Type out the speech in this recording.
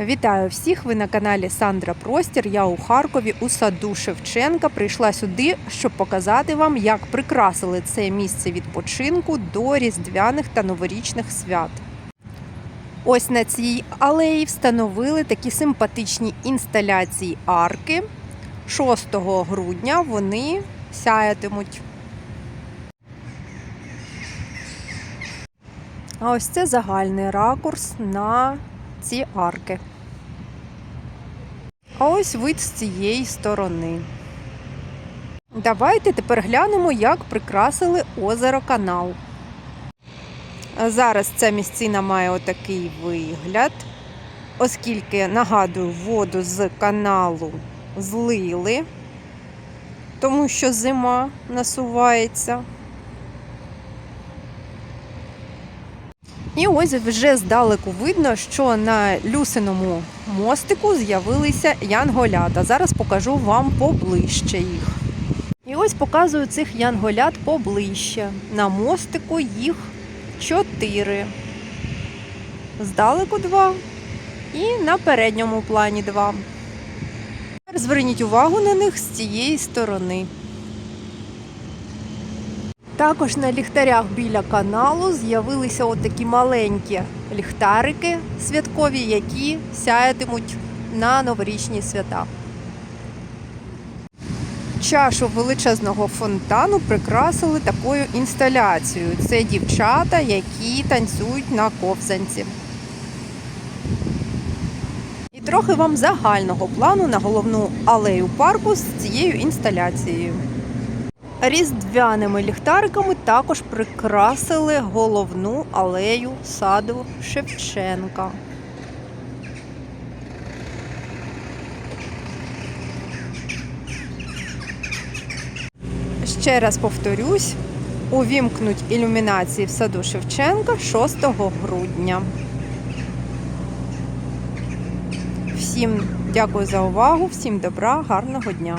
Вітаю всіх! Ви на каналі Сандра Простір. Я у Харкові у саду Шевченка. Прийшла сюди, щоб показати вам, як прикрасили це місце відпочинку до різдвяних та новорічних свят. Ось на цій алеї встановили такі симпатичні інсталяції арки. 6 грудня вони сяятимуть. А ось це загальний ракурс на ці арки. А ось вид з цієї сторони. Давайте тепер глянемо, як прикрасили озеро канал. Зараз ця місцина має отакий вигляд, оскільки, нагадую, воду з каналу злили, тому що зима насувається. І ось вже здалеку видно, що на люсиному мостику з'явилися янголята. Зараз покажу вам поближче їх. І ось показую цих янголят поближче. На мостику їх чотири. Здалеку два і на передньому плані два. Зверніть увагу на них з цієї сторони. Також на ліхтарях біля каналу з'явилися отакі маленькі ліхтарики святкові, які сяятимуть на новорічні свята. Чашу величезного фонтану прикрасили такою інсталяцією. Це дівчата, які танцюють на ковзанці. І трохи вам загального плану на головну алею парку з цією інсталяцією. Різдвяними ліхтариками також прикрасили головну алею саду Шевченка. Ще раз повторюсь, увімкнуть ілюмінації в саду Шевченка 6 грудня. Всім дякую за увагу, всім добра, гарного дня!